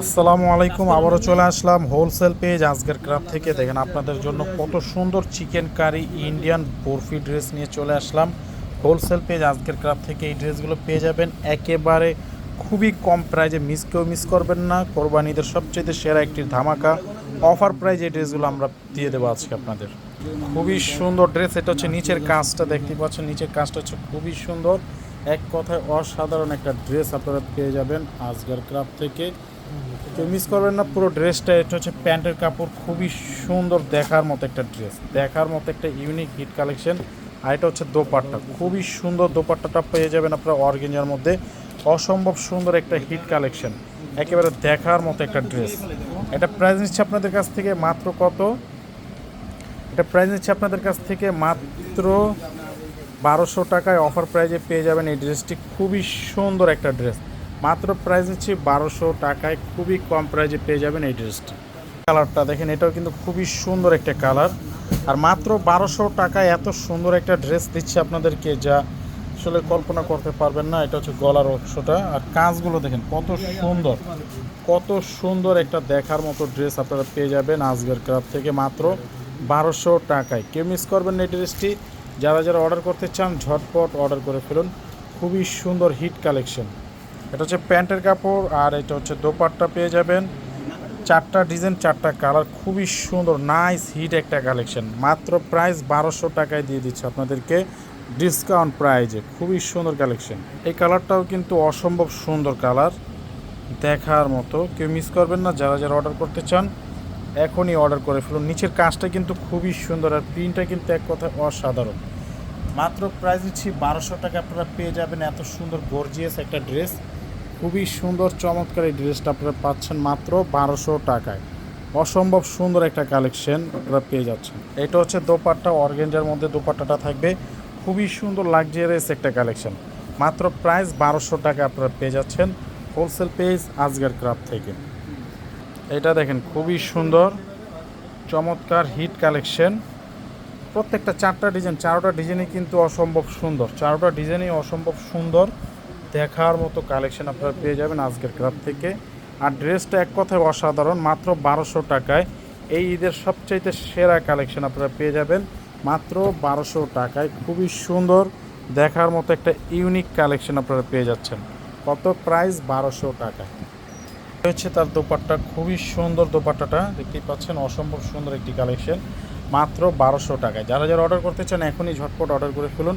আসসালামু আলাইকুম আবারও চলে আসলাম হোলসেল পেজ আজকের ক্রাব থেকে। দেখেন আপনাদের জন্য কত সুন্দর chicken curry Indian barfi dress নিয়ে চলে আসলাম। হোলসেল পেজ আজকের ক্রাব থেকে এই ড্রেসগুলো পেয়ে যাবেন। একেবারে খুবই কম প্রাইজে মিস কেউ মিস করবেন না। কোরবানিদের সবচেয়ে সেরা একটি ধামাকা অফার প্রাইজ এই ড্রেসগুলো আমরা দিয়ে দেবো আজকে আপনাদের। খুবই সুন্দর ড্রেস এটা হচ্ছে নিচের কাজটা দেখতে পাচ্ছেন নিচের কাজটা হচ্ছে খুবই সুন্দর। এক কথায় অসাধারণ একটা ড্রেস আপনারা পেয়ে যাবেন আজকের ক্রাব থেকে। তো মিস করবেন না, পুরো ড্রেসটা এটা হচ্ছে প্যান্টের কাপড়, খুবই সুন্দর দেখার মতো একটা ড্রেস দেখার মতো একটা ইউনিক হিট কালেকশন আর এটা হচ্ছে দোপাট্টা, খুবই সুন্দর দোপাট্টাটা পেয়ে যাবেন আপনার অর্গেঞ্জার মধ্যে। অসম্ভব সুন্দর একটা হিট কালেকশন একেবারে দেখার মতো একটা ড্রেস এটা প্রাইস নিচ্ছে আপনাদের কাছ থেকে মাত্র কত? এটা প্রাইস নিচ্ছে আপনাদের কাছ থেকে মাত্র বারোশো টাকায়। অফার প্রাইজে পেয়ে যাবেন এই ড্রেসটি খুবই সুন্দর একটা ড্রেস মাত্র প্রাইস হচ্ছে বারোশো টাকায়, খুবই কম প্রাইজে পেয়ে যাবেন এই ড্রেসটি কালারটা দেখেন, এটাও কিন্তু খুবই সুন্দর একটা কালার। আর মাত্র বারোশো টাকায় এত সুন্দর একটা ড্রেস দিচ্ছে আপনাদেরকে, যা আসলে কল্পনা করতে পারবেন না, এটা হচ্ছে গলার অংশটা। আর কাজগুলো দেখেন, কত সুন্দর কত সুন্দর একটা দেখার মতো ড্রেস আপনারা পেয়ে যাবেন আজকের ক্লাব থেকে মাত্র বারোশো টাকায়। কেউ মিস করবেন এই ড্রেসটি যারা যারা অর্ডার করতে চান, ঝটপট অর্ডার করে ফেলুন। খুবই সুন্দর হিট কালেকশন এটা হচ্ছে প্যান্টের কাপড় আর এটা হচ্ছে দোপাট্টা পেয়ে যাবেন। চারটা ডিজাইন, চারটা কালার, খুবই সুন্দর নাইস হিট একটা কালেকশন মাত্র প্রাইস বারোশো টাকায় দিয়ে দিচ্ছে আপনাদেরকে ডিসকাউন্ট প্রাইজে খুবই সুন্দর কালেকশন এই কালারটাও কিন্তু অসম্ভব সুন্দর কালার দেখার মতো কেউ মিস করবেন না, যারা যারা অর্ডার করতে চান, এখনই অর্ডার করে ফেলুন। নিচের কাজটা কিন্তু খুবই সুন্দর আর প্রিন্টটা কিন্তু এক কথায় অসাধারণ। মাত্র প্রাইস দিচ্ছি বারোশো টাকা আপনারা পেয়ে যাবেন। এত সুন্দর গর্জিয়াস একটা ড্রেস খুবই সুন্দর, চমৎকার এই ড্রেসটা আপনারা পাচ্ছেন মাত্র বারোশো টাকায়। অসম্ভব সুন্দর একটা কালেকশন আপনারা পেয়ে যাচ্ছেন। এটা হচ্ছে দোপাট্টা, অর্গেঞ্জার মধ্যে দোপাট্টাটা থাকবে। খুবই সুন্দর লাক্সারিয়াস একটা কালেকশন। মাত্র প্রাইস বারোশো টাকা আপনারা পেয়ে যাচ্ছেন হোলসেল পেজ আজগার ক্রাফট থেকে। এটা দেখেন, খুবই সুন্দর, চমৎকার হিট কালেকশন। প্রত্যেকটা চারটা ডিজাইন চারোটা ডিজাইনই কিন্তু অসম্ভব সুন্দর। চারোটা ডিজাইনই অসম্ভব সুন্দর। দেখার মতো কালেকশন আপনারা পেয়ে যাবেন আজকের ক্লাব থেকে। আর ড্রেসটা এক কথায় অসাধারণ, মাত্র বারোশো টাকায়। এই ঈদের সবচাইতে সেরা কালেকশন আপনারা পেয়ে যাবেন, মাত্র বারোশো টাকায়। খুবই সুন্দর, দেখার মতো একটা ইউনিক কালেকশন আপনারা পেয়ে যাচ্ছেন। কত প্রাইস বারোশো টাকা হচ্ছে তার দোপাট্টা, খুবই সুন্দর দোপাট্টাটা, দেখতেই পাচ্ছেন, অসম্ভব সুন্দর একটি কালেকশন মাত্র বারোশো টাকায়। যারা যারা অর্ডার করতে চান, এখনই ঝটপট অর্ডার করে ফেলুন।